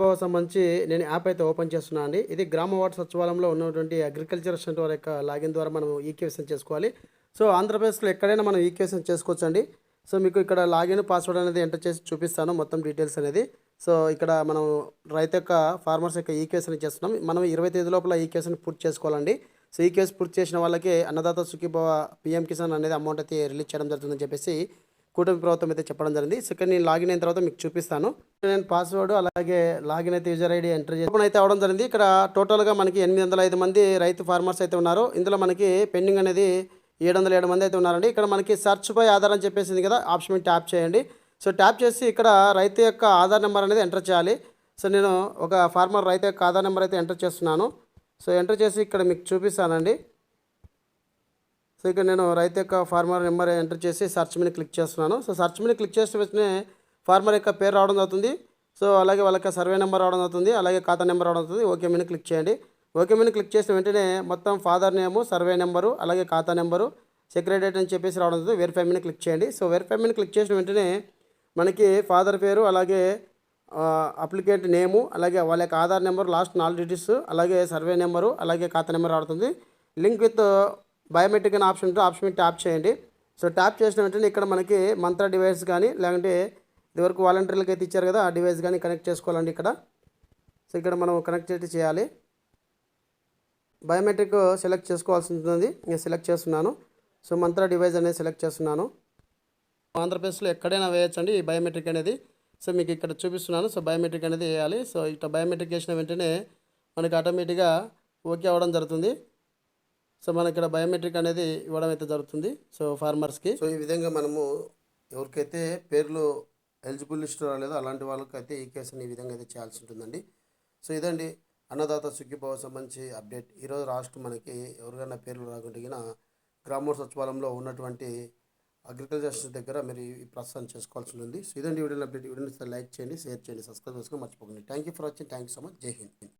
భవ సంబంధించి నేను యాప్ అయితే ఓపెన్ చేస్తున్నాను అండి. ఇది గ్రామ వార్డు సచివాలయంలో ఉన్నటువంటి అగ్రికల్చర్ సెంటర్ వారి యొక్క లాగిన్ ద్వారా మనం ఈక్వేషన్ చేసుకోవాలి. సో ఆంధ్రప్రదేశ్లో ఎక్కడైనా మనం ఈక్వేషన్ చేసుకోవచ్చు అండి సో మీకు ఇక్కడ లాగిన్ పాస్వర్డ్ అనేది ఎంటర్ చేసి చూపిస్తాను మొత్తం డీటెయిల్స్ అనేది. సో ఇక్కడ మనం రైతు యొక్క ఫార్మర్స్ యొక్క ఈక్వేషన్ చేస్తున్నాం. మనం ఇరవై తేదీ లోపల ఈక్వేషన్ పూర్తి చేసుకోవాలండి. సో ఈక్వేషన్ పూర్తి చేసిన వాళ్ళకి అన్నదాత సుఖీభవ పిఎం కిసాన్ అనేది అమౌంట్ అయితే రిలీజ్ చేయడం జరుగుతుందని చెప్పేసి కూటమి ప్రభుత్వం అయితే చెప్పడం జరిగింది. సో ఇక్కడ నేను లాగిన్ అయిన తర్వాత మీకు చూపిస్తాను. నేను పాస్వర్డ్ అలాగే లాగిన్ అయితే యూజర్ ఐడి ఎంటర్ చేసి అయితే అవడం జరిగింది. ఇక్కడ టోటల్గా మనకి ఎనిమిది వందల ఐదు మంది రైతు ఫార్మర్స్ అయితే ఉన్నారు. ఇందులో మనకి పెండింగ్ అనేది ఏడు వందల ఏడు మంది అయితే ఉన్నారండి. ఇక్కడ మనకి సెర్చ్ పై ఆధార్ అని చెప్పేసింది కదా ఆప్షన్ ట్యాప్ చేయండి. సో ట్యాప్ చేసి ఇక్కడ రైతు యొక్క ఆధార్ నెంబర్ అనేది ఎంటర్ చేయాలి. సో నేను ఒక ఫార్మర్ రైతు యొక్క ఆధార్ నెంబర్ అయితే ఎంటర్ చేస్తున్నాను. సో ఎంటర్ చేసి ఇక్కడ మీకు చూపిస్తానండి. సో ఇక్కడ నేను రైతు యొక్క ఫార్మర్ నెంబర్ ఎంటర్ చేసి సర్చ్ మీద క్లిక్ చేస్తున్నాను. సో సర్చ్ మీద క్లిక్ చేసిన వెంటనే ఫార్మర్ యొక్క పేరు రావడం జరుగుతుంది. సో అలాగే వాళ్ళ యొక్క సర్వే నెంబర్ రావడం అవుతుంది అలాగే ఖాతా నెంబర్ రావడం అవుతుంది ఓకే మీద క్లిక్ చేయండి. ఓకే మీద క్లిక్ చేసిన వెంటనే మొత్తం ఫాదర్ నేము సర్వే నెంబరు అలాగే ఖాతా నెంబరు సెక్రటరీ అని చెప్పేసి రావడం అవుతుంది వెరిఫై మీద క్లిక్ చేయండి. సో వెరిఫై మీద క్లిక్ చేసిన వెంటనే మనకి ఫాదర్ పేరు అలాగే అప్లికేట్ నేము అలాగే వాళ్ళ యొక్క ఆధార్ నెంబర్ లాస్ట్ నాలుగు డిజిట్స్ అలాగే సర్వే నెంబరు అలాగే ఖాతా నెంబర్ ఆడుతుంది లింక్ విత్ బయోమెట్రిక్ అనే ఆప్షన్ ఉంటే ఆప్షన్ మీద ట్యాప్ చేయండి. సో ట్యాప్ చేసిన వెంటనే ఇక్కడ మనకి మంత్ర డివైస్ కానీ లేదంటే ఇదివరకు వాలంటీర్లకు అయితే ఇచ్చారు కదా ఆ డివైస్ కానీ కనెక్ట్ చేసుకోవాలండి ఇక్కడ. సో ఇక్కడ మనం కనెక్ట్ అయితే చేయాలి. బయోమెట్రిక్ సెలెక్ట్ చేసుకోవాల్సి ఉంటుంది నేను సెలెక్ట్ చేస్తున్నాను. సో మంత్ర డివైస్ అనేది సెలెక్ట్ చేస్తున్నాను. ఆంధ్రప్రదేశ్లో ఎక్కడైనా వేయచ్చండి ఈ బయోమెట్రిక్ అనేది? సో మీకు ఇక్కడ చూపిస్తున్నాను. సో బయోమెట్రిక్ అనేది వేయాలి. సో ఇట్లా బయోమెట్రిక్ వేసిన వెంటనే మనకి ఆటోమేటిక్గా ఓకే అవ్వడం జరుగుతుంది. సో మనకి ఇక్కడ బయోమెట్రిక్ అనేది ఇవ్వడం అయితే జరుగుతుంది. సో ఫార్మర్స్కి. సో ఈ విధంగా మనము ఎవరికైతే పేర్లు ఎలిజిబుల్ లిస్ట్ రాలేదో అలాంటి వాళ్ళకైతే ఈ కేసుని ఈ విధంగా అయితే చేయాల్సి ఉంటుందండి. సో ఇదండి. అన్నదాత సుఖీభావ సంబంధించి అప్డేట్. ఈరోజు రాష్ట్రం మనకి ఎవరికైనా పేర్లు రాకుండా గ్రామోర్ సచివాలయంలో ఉన్నటువంటి అగ్రికల్చర్ దగ్గర మీరు ఈ ప్రస్తుతం చేసుకోవాల్సి ఉంటుంది. సో ఇదండి వీడియో అప్డేట్. వీడియోని లైక్ చేయండి షేర్ చేయండి సబ్స్క్రైబ్ చేసుకుని మర్చిపోకండి. Thank you for watching thank you so much Jai Hind